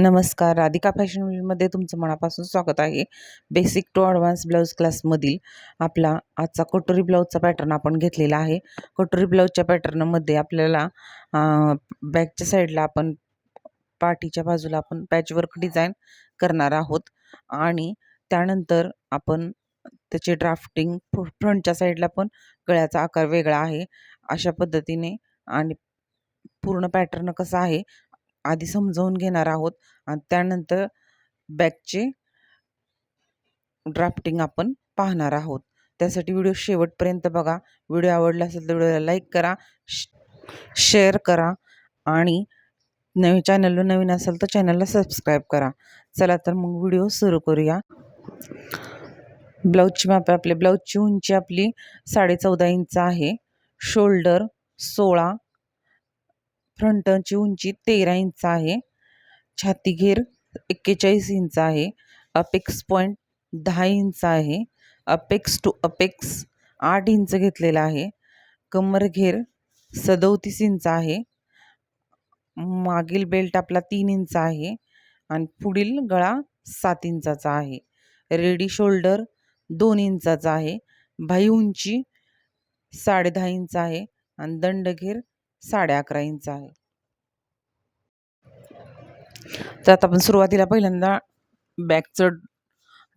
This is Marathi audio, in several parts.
नमस्कार राधिका फॅशनमध्ये तुमचं मनापासून स्वागत आहे. बेसिक टू ॲडव्हान्स ब्लाऊज क्लासमधील आपला आजचा कटोरी ब्लाऊजचा पॅटर्न आपण घेतलेला आहे. कटोरी ब्लाऊजच्या पॅटर्नमध्ये आपल्याला बॅकच्या साईडला आपण पाठीच्या बाजूला आपण पॅचवर्क डिझाईन करणार आहोत. आणि त्यानंतर आपण त्याचे ड्राफ्टिंग फ्रंटच्या साईडला पण गळ्याचा आकार वेगळा आहे. अशा पद्धतीने आणि पूर्ण पॅटर्न कसा आहे आधी समजावून घेणार आहोत आणि त्यानंतर बॅकचे ड्राफ्टिंग आपण पाहणार आहोत. त्यासाठी व्हिडिओ शेवटपर्यंत बघा. व्हिडिओ आवडला असेल तर व्हिडिओला लाईक करा शेअर करा आणि नवीन चॅनलला नवीन असेल तर चॅनलला सबस्क्राईब करा. चला तर मग व्हिडिओ सुरू करूया. ब्लाऊजची माप आपले ब्लाऊजची उंची आपली साडे चौदा इंच आहे. शोल्डर सोळा फ्रंटची उंची तेरा इंच आहे. छातीघेर एक्केचाळीस इंच आहे. अपेक्स पॉईंट दहा इंच आहे. अपेक्स टू अपेक्स आठ इंच घेतलेला आहे. कमर घेर सदोतीस इंच आहे. मागील बेल्ट आपला तीन इंच आहे. आणि पुढील गळा सात इंचाचा आहे. रेडी शोल्डर दोन इंचाचा आहे. भाई उंची साडे दहा इंच आहे. आणि दंडघेर साडे अकरा इंच आहे. तर आता आपण सुरुवातीला पहिल्यांदा बॅकचं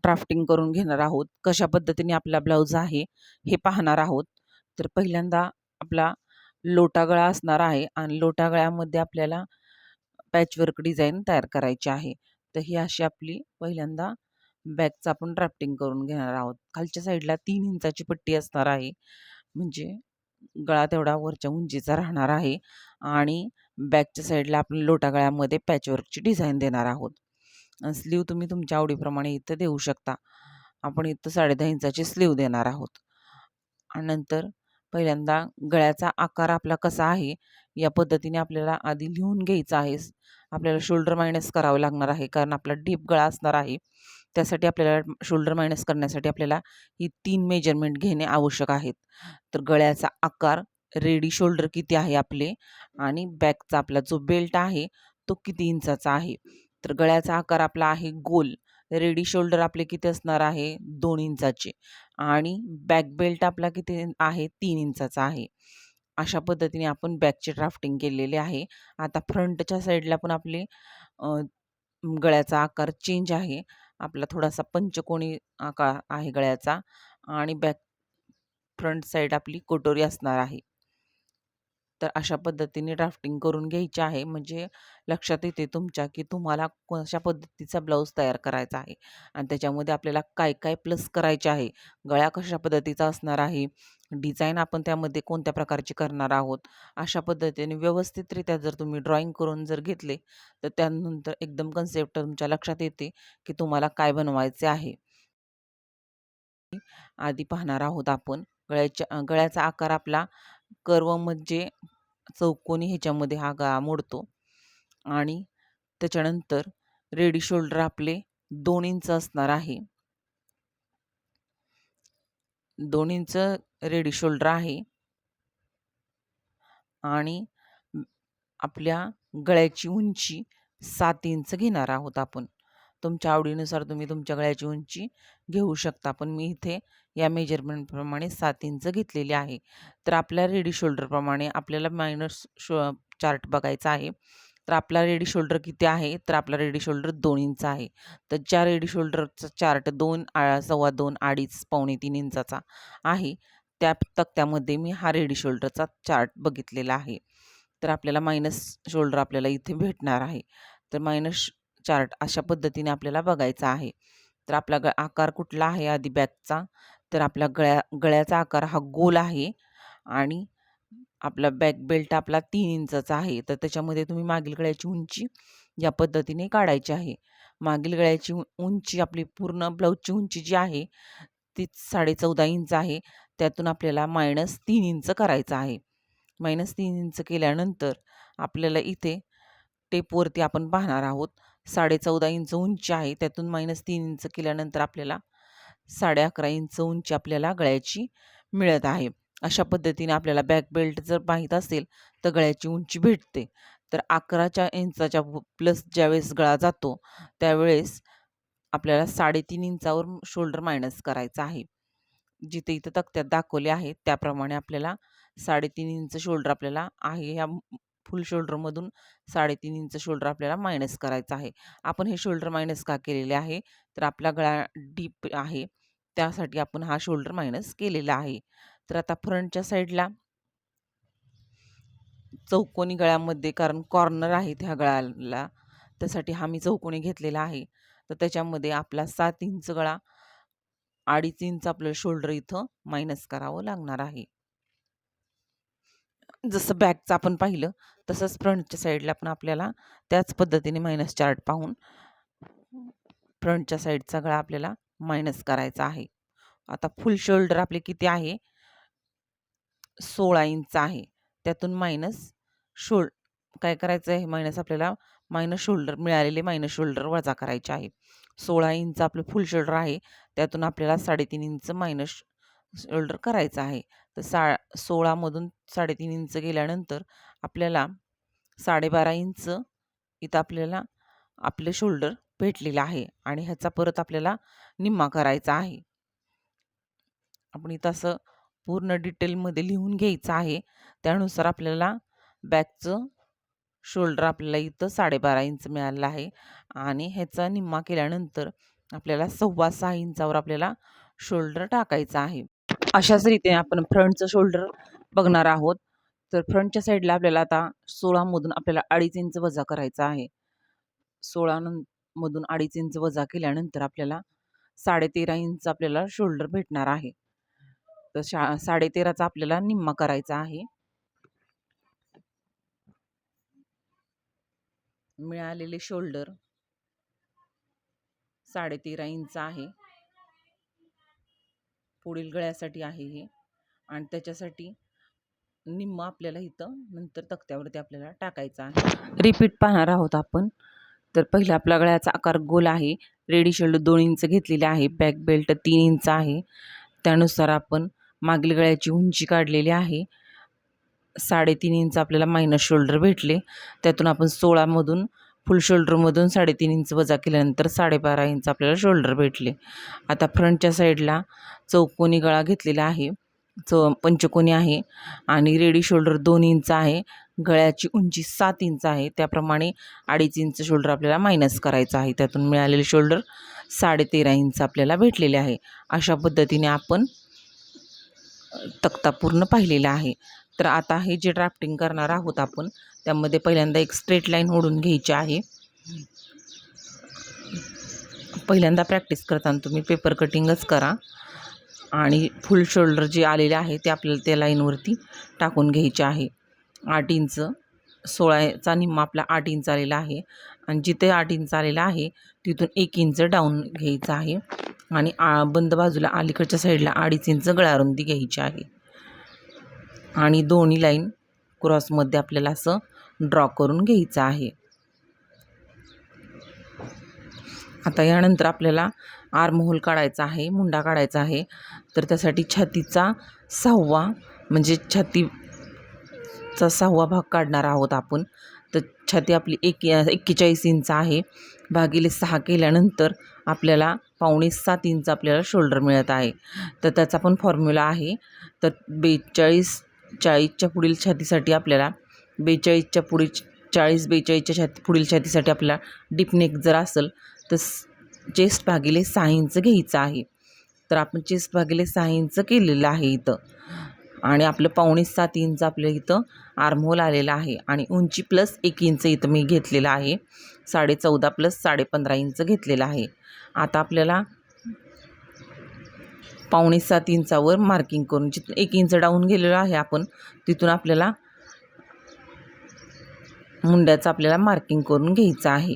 ड्राफ्टिंग करून घेणार आहोत. कशा पद्धतीने आपला ब्लाऊज आहे हे पाहणार आहोत. तर पहिल्यांदा आपला लोटा गळा असणार आहे आणि लोटा गळ्यामध्ये आपल्याला पॅचवर्क डिझाईन तयार करायची आहे. तर ही अशी आपली पहिल्यांदा बॅकचं आपण ड्राफ्टिंग करून घेणार आहोत. खालच्या साईडला तीन इंचाची पट्टी असणार आहे. म्हणजे गळा तेवढा वरच्या उंचीचा राहणार आहे आणि बॅकच्या साईडला आपण लोटा गळ्यामध्ये पॅचवर्कची डिझाईन देणार आहोत. स्लीव तुम्ही तुमच्या आवडीप्रमाणे इथं देऊ शकता. आपण इथं साडेदहा इंचाची स्लीव देणार आहोत. आणि नंतर पहिल्यांदा गळ्याचा आकार आपला कसा आहे या पद्धतीने आपल्याला आधी लिहून घ्यायचा आहे. आपल्याला शोल्डर मायनस करावं लागणार आहे कारण आपला डीप गळा असणार आहे. त्यासाठी आपल्याला शोल्डर मायनस करण्यासाठी आपल्याला ही तीन मेजरमेंट घेणे आवश्यक आहेत. तर गळ्याचा आकार रेडी शोल्डर किती आहे आपले आणि बॅकचा आपला जो बेल्ट आहे तो किती इंचाचा आहे? तर गळ्याचा आकार आपला आहे गोल. रेडी शोल्डर आपले किती असणार आहे? दोन इंचाचे. आणि बॅक बेल्ट आपला किती आहे? तीन इंचाचा आहे. अशा पद्धतीने आपण बॅकचे ड्राफ्टिंग केलेले आहे. आता फ्रंटच्या साईडला पण आपले गळ्याचा आकार चेंज आहे. आपला थोडासा पंचकोणी आकार आहे गळ्याचा आणि बॅक फ्रंट साईड आपली कोटोरी असणार आहे. तर अशा पद्धतीने ड्राफ्टिंग करून घ्यायची आहे. म्हणजे लक्षात येते तुमच्या की तुम्हाला कशा पद्धतीचा ब्लाऊज तयार करायचा आहे. आणि त्याच्यामध्ये आपल्याला काय काय प्लस करायचे आहे? गळ्या कशा पद्धतीचा असणार आहे? डिझाईन आपण त्यामध्ये कोणत्या प्रकारची करणार आहोत अशा पद्धतीने व्यवस्थितरित्या जर तुम्ही ड्रॉईंग करून जर घेतले तर त्यानंतर एकदम कन्सेप्ट तुमच्या लक्षात येते की तुम्हाला काय बनवायचे आहे. आधी पाहणार आहोत आपण गळ्याच्या गळ्याचा आकार आपला कर्व म्हणजे चौकोनी ह्याच्यामध्ये हा गळा मोडतो आणि त्याच्यानंतर रेडी शोल्डर आपले दोन इंच असणार आहे. दोन्हींचं रेडी शोल्डर आहे. आणि आपल्या गळ्याची उंची सात इंच घेणार आहोत आपण. तुमच्या आवडीनुसार तुम्ही तुमच्या गळ्याची उंची घेऊ शकता. पण मी इथे या मेजरमेंटप्रमाणे सात इंच घेतलेली आहे. तर आपल्या रेडी शोल्डरप्रमाणे आपल्याला मायनस शो चार्ट बघायचा आहे. तर आपला रेडी शोल्डर किती आहे? तर आपला रेडी शोल्डर दोन इंच आहे. तर ज्या रेडी शोल्डरचा चार्ट दोन सव्वा दोन अडीच पावणे तीन इंचाचा आहे त्या तक्त्यामध्ये मी हा रेडी शोल्डरचा चार्ट बघितलेला आहे. तर आपल्याला मायनस शोल्डर आपल्याला इथे भेटणार आहे. तर मायनस चार्ट अशा पद्धतीने आपल्याला बघायचा आहे. तर आपला ग आकार कुठला आहे आधी बॅकचा? तर आपला गळ्या गळ्याचा आकार हा गोल आहे आणि आपला बॅक बेल्ट आपला तीन इंचाचा आहे. तर त्याच्यामध्ये तुम्ही मागील गळ्याची उंची या पद्धतीने काढायची आहे. मागील गळ्याची उंची आपली पूर्ण ब्लाऊजची उंची जी आहे ती साडे चौदा इंच आहे. त्यातून आपल्याला मायनस तीन इंच करायचं आहे. मायनस तीन इंच केल्यानंतर आपल्याला इथे टेपवरती आपण पाहणार आहोत. साडे चौदा इंच उंची आहे. त्यातून मायनस तीन इंच केल्यानंतर आपल्याला साडे अकरा इंच उंची आपल्याला गळ्याची मिळत आहे. अशा पद्धतीने आपल्याला बॅक बेल्ट जर माहीत असेल तर गळ्याची उंची भेटते. तर अकराच्या इंचाच्या प्लस ज्यावेळेस गळा जातो त्यावेळेस आपल्याला साडेतीन इंचावर शोल्डर मायनस करायचा आहे. जिथे इथं तक्त्यात दाखवले आहे त्याप्रमाणे आपल्याला साडेतीन इंच शोल्डर आपल्याला आहे. ह्या फुल शोल्डरमधून साडेतीन इंच शोल्डर आपल्याला मायनस करायचं आहे. आपण हे शोल्डर मायनस का केलेले आहे? तर आपला गळा डीप आहे. त्यासाठी आपण हा शोल्डर मायनस केलेला आहे. तर आता फ्रंटच्या साईडला चौकोनी गळ्यामध्ये कारण कॉर्नर आहेत ह्या गळ्याला त्यासाठी हा मी चौकोनी घेतलेला आहे. तर त्याच्यामध्ये आपला सात इंच गळा अडीच इंच आपलं शोल्डर इथं मायनस करावं लागणार आहे. जसं बॅकचं आपण पाहिलं तसंच फ्रंटच्या साईडला पण आपल्याला त्याच पद्धतीने मायनस चार्ट पाहून फ्रंटच्या साईडचा गळा आपल्याला मायनस करायचा आहे. आता फुल शोल्डर आपले किती आहे? सोळा इंच आहे. त्यातून मायनस शोल्ड काय करायचं आहे? मायनस आपल्याला मायनस शोल्डर मिळालेले मायनस शोल्डर वजा करायचे आहे. सोळा इंच आपलं फुल शोल्डर आहे. त्यातून आपल्याला साडेतीन इंच मायनस शोल्डर करायचं आहे. तर सा सोळामधून साडेतीन इंच गेल्यानंतर आपल्याला साडेबारा इंच इथं आपल्याला आपलं शोल्डर भेटलेलं आहे. आणि ह्याचा परत आपल्याला निम्मा करायचा आहे. आपण इथं असं पूर्ण डिटेलमध्ये लिहून घ्यायचं आहे. त्यानुसार आपल्याला बॅकचं शोल्डर आपल्याला इथं साडेबारा इंच मिळालेलं आहे. आणि ह्याचा निम्मा केल्यानंतर आपल्याला सव्वा सहा इंचावर आपल्याला शोल्डर टाकायचा आहे. अशाच रीतीने आपण फ्रंटचं शोल्डर बघणार आहोत. तर फ्रंटच्या साईडला आपल्याला आता सोळामधून आपल्याला अडीच इंच वजा करायचा आहे. सोळा मधून अडीच इंच वजा केल्यानंतर आपल्याला साडेतेरा इंच आपल्याला शोल्डर भेटणार आहे. तर शा साडेतेराचा आपल्याला निम्मा करायचा आहे. मिळालेले शोल्डर साडेतेरा इंच आहे. पुढील गळ्यासाठी आहे हे. आणि त्याच्यासाठी निम्म आपल्याला इथं नंतर तक्त्यावरती आपल्याला टाकायचं आहे. रिपीट पाहणार आहोत आपण. तर पहिला आपला गळ्याचा आकार गोल आहे. रेडी शोल्डर दोन इंच घेतलेले आहे. बॅक बेल्ट तीन इंच आहे. त्यानुसार आपण मागील गळ्याची उंची काढलेली आहे. साडेतीन इंच आपल्याला मायनस शोल्डर भेटले. त्यातून आपण सोळामधून फुल शोल्डरमधून साडेतीन इंच वजा केल्यानंतर साडेबारा इंच आपल्याला शोल्डर भेटले. आता फ्रंटच्या साईडला चौकोनी गळा घेतलेला आहे. चौ पंचकोनी आहे आणि रेडी शोल्डर दोन इंच आहे. गळ्याची उंची सात इंच आहे. त्याप्रमाणे अडीच इंच शोल्डर आपल्याला मायनस करायचं आहे. त्यातून मिळालेले शोल्डर साडेतेरा इंच आपल्याला भेटलेले आहे. अशा पद्धतीने आपण तक्ता पूर्ण पाहिलेला आहे. तर आता हे जे ड्राफ्टिंग करणार आहोत आपण त्यामध्ये पहिल्यांदा एक स्ट्रेट लाईन ओढून घ्यायची आहे. पहिल्यांदा प्रॅक्टिस करताना तुम्ही पेपर कटिंगच करा आणि फुल शोल्डर जे आलेले आहे ते आपल्याला त्या लाईनवरती टाकून घ्यायचे आहे. आठ इंच सोळाचा निम्मा आपला आठ इंच आलेला आहे. आणि जिथे आठ इंच आलेला आहे तिथून एक इंच डाऊन घ्यायचं आहे. आणि आ बंद बाजूला अलीकडच्या साईडला अडीच इंच गळारुंदी घ्यायची आहे. आणि दोन्ही लाईन क्रॉसमध्ये आपल्याला असं ड्रॉ करून घ्यायचं आहे. आता यानंतर आपल्याला आर्महोल काढायचा आहे मुंडा काढायचा आहे. तर त्यासाठी छातीचा सहावा म्हणजे छातीचा सहावा भाग काढणार आहोत आपण. तर छाती आपली एक एक्केचाळीस इंच आहे. भागिले सहा केल्यानंतर आपल्याला पावणे सात इंच आपल्याला शोल्डर मिळत आहे. तर त्याचा पण फॉर्म्युला आहे. तर बेचाळीस चाळीसच्या पुढील छातीसाठी आपल्याला बेचाळीसच्या पुढील चाळीस बेचाळीसच्या छाती पुढील छातीसाठी आपल्याला डिपनेक जर असेल तर चेस्ट भागिले सहा इंच घ्यायचं आहे. तर आपण चेस्ट भागिले सहा इंच केलेलं आहे इथं. आणि आपलं पावणे सात इंच आपलं इथं आर्महोल आलेलं आहे. आणि उंची प्लस एक इंच इथं मी घेतलेलं आहे. साडे चौदा प्लस साडे पंधरा इंच घेतलेलं आहे. आता आपल्याला पावणे सात इंचावर मार्किंग करून जिथून एक इंच डाऊन गेलेलो आहे आपण तिथून आपल्याला मुंड्याचं आपल्याला मार्किंग करून घ्यायचं आहे.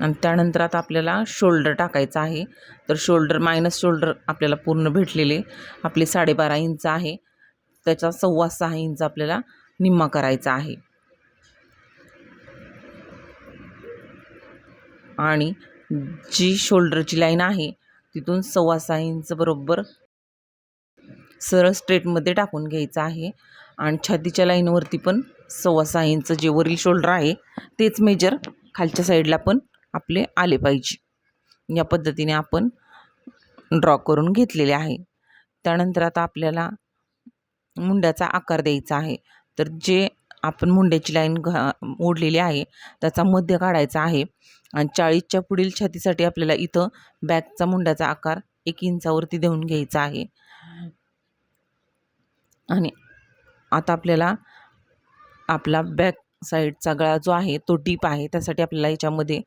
आणि त्यानंतर आता आपल्याला शोल्डर टाकायचं आहे. तर शोल्डर मायनस शोल्डर आपल्याला पूर्ण भेटलेले. आपले साडेबारा इंच आहे. त्याचा सव्वा सहा इंच आपल्याला निम्मा करायचा आहे. आणि जी शोल्डरची लाईन आहे तिथून सव्वा सहा इंच बरोबर सरळ स्ट्रेटमध्ये टाकून घ्यायचं आहे. आणि छातीच्या लाईनवरती पण सव्वा सहा इंच जे वरील शोल्डर आहे तेच मेजर खालच्या साईडला पण आपले आले पाहिजे. या पद्धतीने आपण ड्रॉ करून घेतलेले आहे. त्यानंतर आता आपल्याला मुंड्याचा आकार द्यायचा आहे. तर जे आपण मुंड्याची लाईन घा ओढलेली आहे त्याचा मध्य काढायचा आहे. आणि चाळीसच्या पुढील छातीसाठी आपल्याला इथं बॅकचा मुंड्याचा आकार एक इंचावरती देऊन घ्यायचा आहे. आणि आता आपल्याला आपला बॅक साईडचा गळा जो आहे तो डीप आहे. त्यासाठी आपल्याला याच्यामध्ये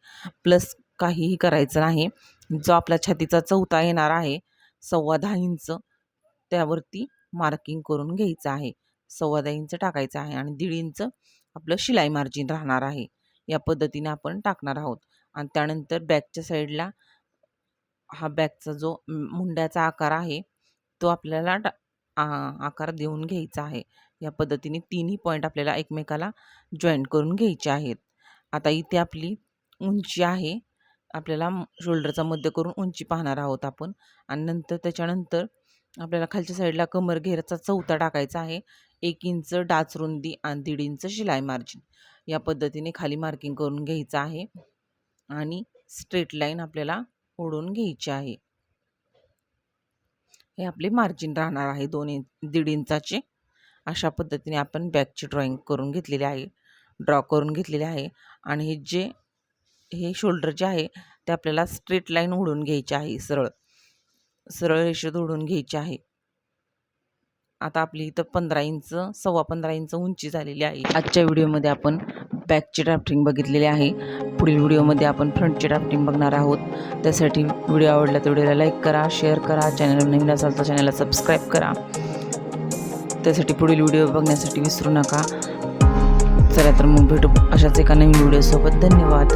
प्लस काहीही करायचं नाही. जो आपला छातीचा चौथा येणार आहे सव्वा दहा इंच त्यावरती मार्किंग करून घ्यायचं आहे. सव्वा दहा इंच टाकायचं आहे आणि दीड इंच आपलं शिलाई मार्जिन राहणार आहे. या पद्धतीने आपण टाकणार आहोत. आणि त्यानंतर बॅकच्या साईडला हा बॅकचा जो मुंड्याचा आकार आहे तो आपल्याला टा आकार देऊन घ्यायचा आहे. या पद्धतीने तिन्ही पॉईंट आपल्याला एकमेकाला जॉईंट करून घ्यायचे आहेत. आता इथे आपली उंची आहे. आपल्याला शोल्डरचा मध्य करून उंची पाहणार आहोत आपण. आणि नंतर त्याच्यानंतर आपल्याला खालच्या साईडला कमर घेराचा चौथा टाकायचा आहे. एक इंच डाच रुंदी आणि दीड इंच शिलाई मार्जिन या पद्धतीने खाली मार्किंग करून घ्यायचं आहे. आणि स्ट्रेट लाईन आपल्याला ओढून घ्यायची आहे. हे आपले मार्जिन राहणार आहे दोन इंच दीड इंचाचे. अशा पद्धतीने आपण बॅकची ड्रॉईंग करून घेतलेली आहे ड्रॉ करून घेतलेले आहे आणि हे जे हे शोल्डर जे आहे ते आपल्याला स्ट्रेट लाईन ओढून घ्यायची आहे सरळ. सरळ रेषेत ओढून घ्यायची आहे. आता आपली इथं पंधरा इंच सव्वा पंधरा इंच उंची झालेली आहे. आजच्या व्हिडिओमध्ये आपण बॅकची ड्राफ्टिंग बघितलेली आहे. पुढील व्हिडिओमध्ये आपण फ्रंटची ड्राफ्टिंग बघणार आहोत. त्यासाठी व्हिडिओ आवडला तर व्हिडिओला लाईक करा शेअर करा चॅनल नवीन असाल तर चॅनलला सबस्क्राईब करा. त्यासाठी पुढील व्हिडिओ बघण्यासाठी विसरू नका. चला तर मग भेटू अशाच एका नवीन व्हिडिओसोबत. धन्यवाद.